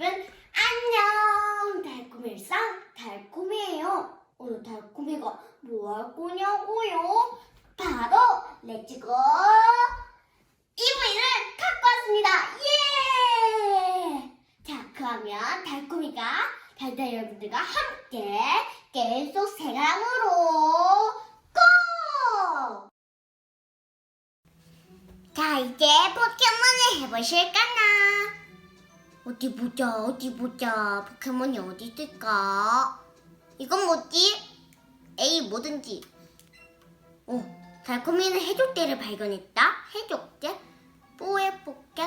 여러분 안녕! 달콤이 일상 달콤이에요. 오늘 달콤이가 뭐 할 거냐고요? 바로 렛츠고 이브이를 갖고 왔습니다. 예! 자 그러면 달콤이가 달달 여러분들과 함께 게임 속 생활함으로 고! 자 이제 포켓몬을 해보실까나 어디 보자, 어디 보자. 포켓몬이 어디 있을까? 이건 뭐지? 에이, 뭐든지. 오, 달콤이는 해족대를 발견했다. 해족대? 뽀에 포켓?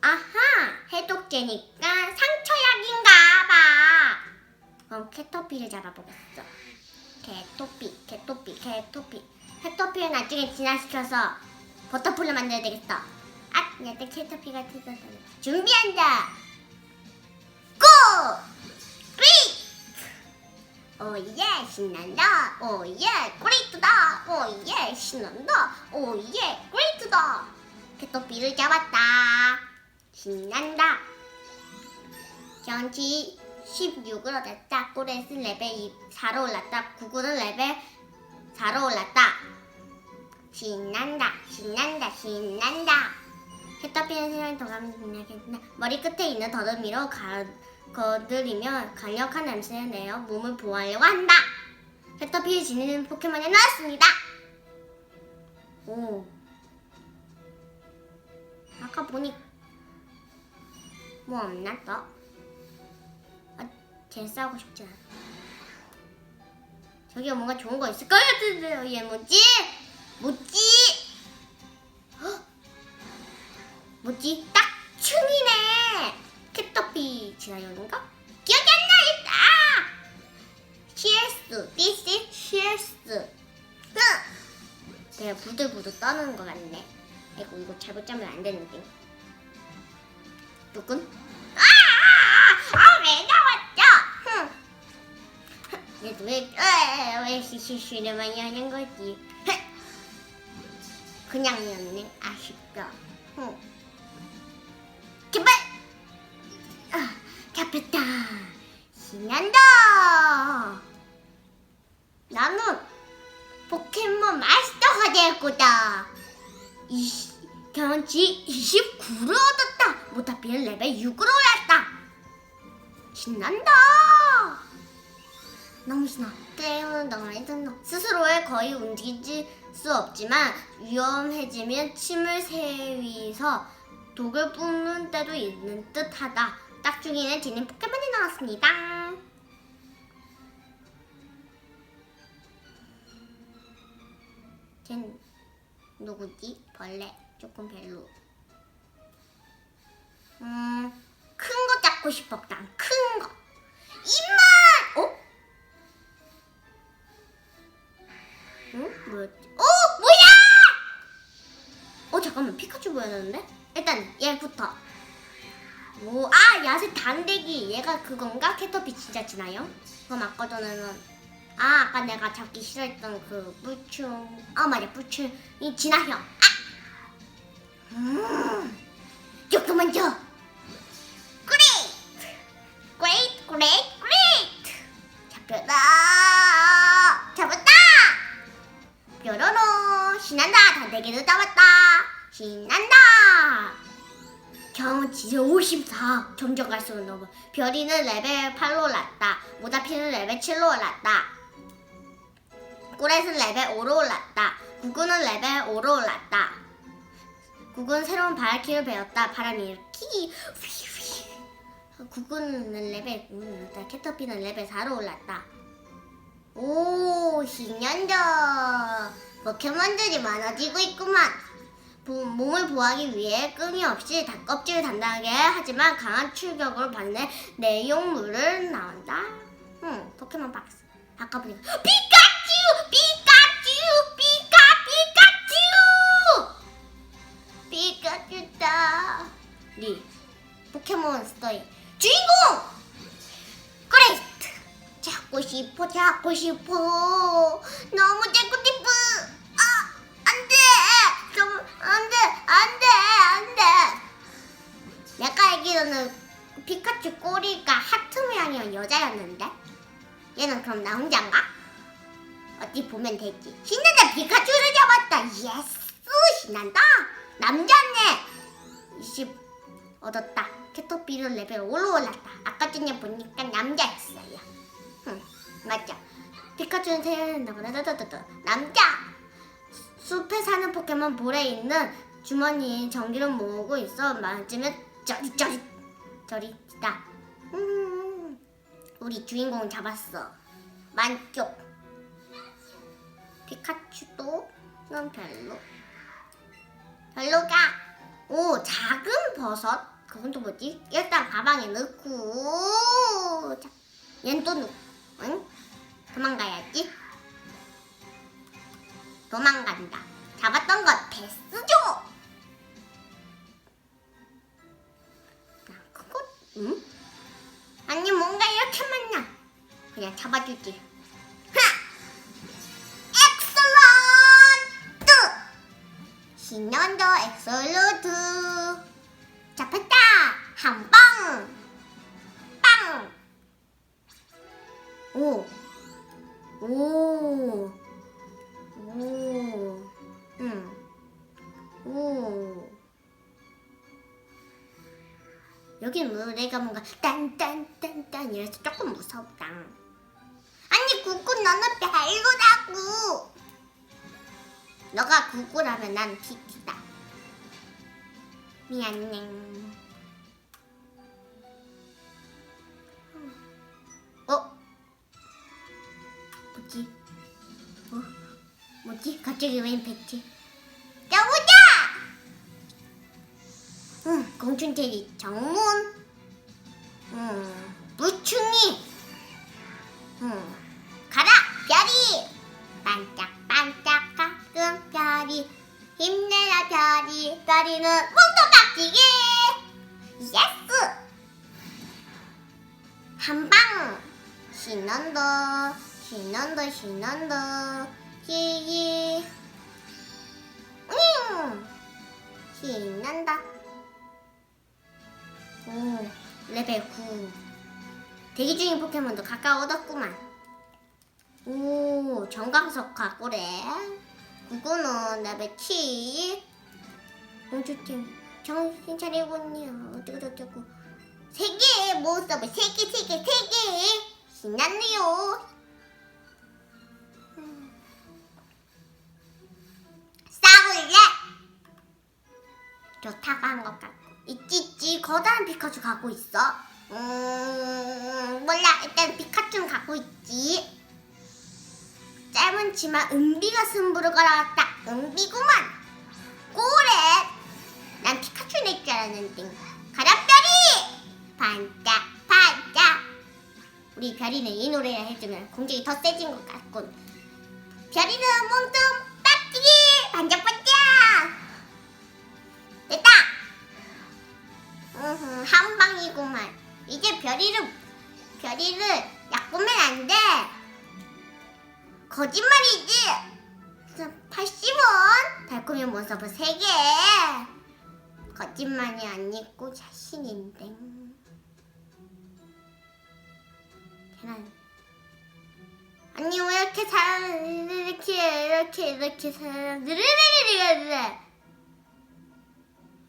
아하, 해독제니까 상처약인가 봐. 그럼 캐터피를 잡아보겠어. 개토피, 개토피, 개토피. 캐터피를 나중에 진화시켜서 버터풀을 만들어야 되겠어. 아, 내가 캐터피가 뜯어서 준비한다. 고! 리! 오예 신난다. 오예 그레이트다. 오예 신난다. 오예 그레이트다. 캐터피를 잡았다. 신난다. 경치 16으로 됐다. 꼬레스 레벨 4로 올랐다. 구구는 레벨 4로 올랐다. 신난다. 신난다. 신난다. 캐터피는 생활 동감이 빛나겠나 머리 끝에 있는 더듬이로 가, 거들이며 강력한 냄새를 내어 몸을 보호하려고 한다. 캐터피를 지니는 포켓몬이 나왔습니다. 오. 아까 보니 뭐 없나 또? 아, 쟤 싸우고 싶지 않아. 저기 뭔가 좋은 거 있을 것 같은데요. 얘 뭐지? 뭐지? 뭐지? 딱 춘이네. 캣터피 지나요인가? 기억이 안 나겠다. CS, is CS. 흥! 내가 부들부들 떠는 것 같네. 아이고 이거 잘못 잡으면 안 되는데. 누군? 아, 아, 아, 아, 왜 나왔죠? 흥. 얘도 왜, 왜, 왜 시시시를 많이 하는 거지? 흥. 그냥이었네. 아쉽다. 흥. 신난다. 나는 포켓몬 마스터가 될 거다. 이 경치 29를 얻었다. 모타피는 레벨 6으로 올랐다. 신난다. 너무 신나. 게임은 너무 신나. 스스로의 거의 움직일 수 없지만 위험해지면 침을 세위서 독을 뿜는 때도 있는 듯하다. 딱 중에는 지닌 포켓몬이 나왔습니다. 쟨 누구지? 벌레. 조금 별로. 음, 큰 거 잡고 싶어. 난 큰 거. 입만! 어? 응? 뭐였지? 어, 뭐야! 어, 잠깐만. 피카츄 보였는데? 일단 얘부터. 오, 아, 야생 단대기. 얘가 그건가? 캐터피 진짜 지나요? 그럼 아까 전에는 아, 아까 내가 잡기 싫어했던 그 물충. 아, 맞아. 물충이 진화형. 아! 음, 이것도 먼저. 그레이트! 그레이트, 그레이트, 그레이트! 잡혔다! 잡았다! 뾰로로! 신난다! 단대기도 잡았다! 신난다! 경치 54 점점 갈수록 너무 별이는 레벨 8로 올랐다 모다피는 레벨 7로 올랐다 꾸렛은 레벨 5로 올랐다. 구구는 레벨 5로 올랐다. 구구는 새로운 바람키를 배웠다. 바람 일으키기 구구는 레벨 5로 올랐다 캐터피는 레벨 4로 올랐다. 오 신난다 포켓몬들이 많아지고 있구만. 보- 몸을 보호하기 위해 끊임없이 닭껍질을 단단하게 하지만 강한 출격으로 받는 내용물을 나온다. 응, 포켓몬 박스. 아까 보니까. 피카츄! 피카츄! 피카 피카츄! 피카츄다. 리 포켓몬스터의 주인공! 그레이트! 잡고 싶어, 잡고 싶어. 너무 잡고 싶어. 아, 안 돼! 좀, 안 돼! 안 돼! 안 돼! 내가 알기로는 피카츄 꼬리가 하트 모양이면 여자였는데 얘는 그럼 나 혼자인가? 어디 보면 되지. 신난다 피카츄를 잡았다. 예스 신난다. 남자네. 20 얻었다. 캐터피를 레벨 올라올랐다. 아까 전에 보니까 남자였어요. 응 맞아 피카츄는 세련된다고. 나다다다다. 남자. 숲에 사는 포켓몬 볼에 있는 주머니에 전기를 모으고 있어. 맞으면 저리 저리 저리 있다. 음, 우리 주인공 잡았어. 만족 피카츄도 는 별로. 별로가 오 작은 버섯? 그건 또 뭐지? 일단 가방에 넣고 자, 얜 또 넣고 응? 도망가야지. 도망간다. 잡았던 거 데스죠? 나 그거 응? 아니 뭔가 이렇게 만나 그냥 잡아주지 신년도 엑설런트 잡혔다 한방 빵 오. 오. 오. 응. 오. 여긴 노래가 뭔가 딴딴딴딴 이래서 조금 무섭다. 아니 구구 너는 별로라고. 너가 구구라면 난 피티다. 미안해. 어? 뭐지? 어? 뭐지? 갑자기 웬 팩트? 여보자! 응, 공춘테리 정문. 응, 무충이. 응, 가라, 별이. 반짝반짝 가끔 별이. 힘내라 별이. 별이는 몽둥박지기. 예스! 한방. 신난다, 신난다, 신난다. 히히. 응. 신난다. 오, 레벨 9. 대기 중인 포켓몬도 가까워 얻었구만. 오, 정강석 가고래. 그거는 레벨 7. 공주팀, 정신 차리군요. 어쩌고 저쩌고. 세 개, 모습을 세 개, 세 개, 세 개. 신났네요. 음. 싸울래? 좋다고 한 것 같고 있지 있지 거대한 피카츄 갖고 있어 음 몰라 일단 피카츄는 갖고 있지 짧은 치마 은비가 승부를 걸어왔다. 은비구만. 꼬레 난 피카츄 낼줄 알았는데. 가라별이 반짝 반짝. 우리 별이는 이 노래를 해주면 공격이 더 세진 것 같군. 별이는 몽둥 빠뜨기. 반짝반짝. 됐다. 으흠, 한 방이구만. 이제 별이를 별이를 약보면 안 돼 거짓말이지. 80원 달콤이 모습을 3개. 거짓말이 아니고 자신인데. 계란. 아니 왜 이렇게 사람 이렇게 이렇게 이렇게 사람들을 그래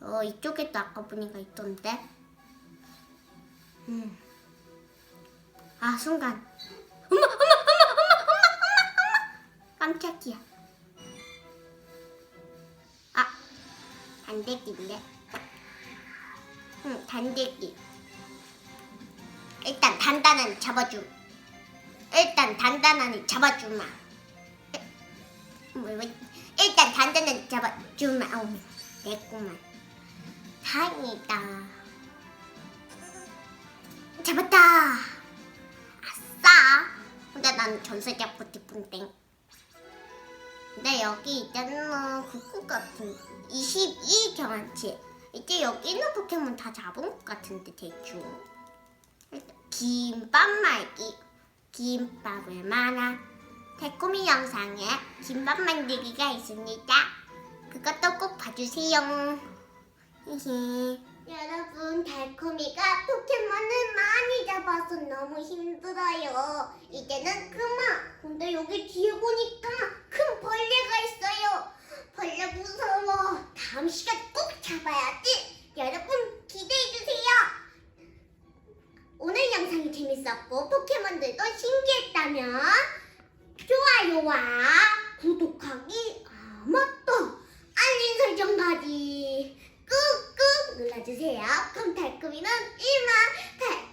어 이쪽에도 아까 보니까 있던데. 음. 아 순간 깜짝이야. 아 단대기인데? 응 단대기. 일단 단단한 잡아줌 일단 단단한 잡아주마. 뭐, 뭐, 일단 단단한 잡아주마. 어우 됐구만 다행이다. 잡았다. 아싸. 근데 난 전설 잡고 싶은데 근데 여기 있잖아 국구 같은 22 경험치 이제 여기 있는 포켓몬 다 잡은 것 같은데 대충 김밥 말기 김밥을 말아 달콤이 영상에 김밥 만들기가 있습니다 그것도 꼭 봐주세요. 여러분 달콤이가 포켓몬 와서 너무 힘들어요. 이제는 그만. 근데 여기 뒤에 보니까 큰 벌레가 있어요. 벌레 무서워. 다음 시간 꼭 잡아야지. 여러분 기대해주세요. 오늘 영상이 재밌었고 포켓몬들도 신기했다면 좋아요와 구독하기 아 맞다 알림 설정까지 꾹꾹 눌러주세요 그럼 달콤이는 이만 달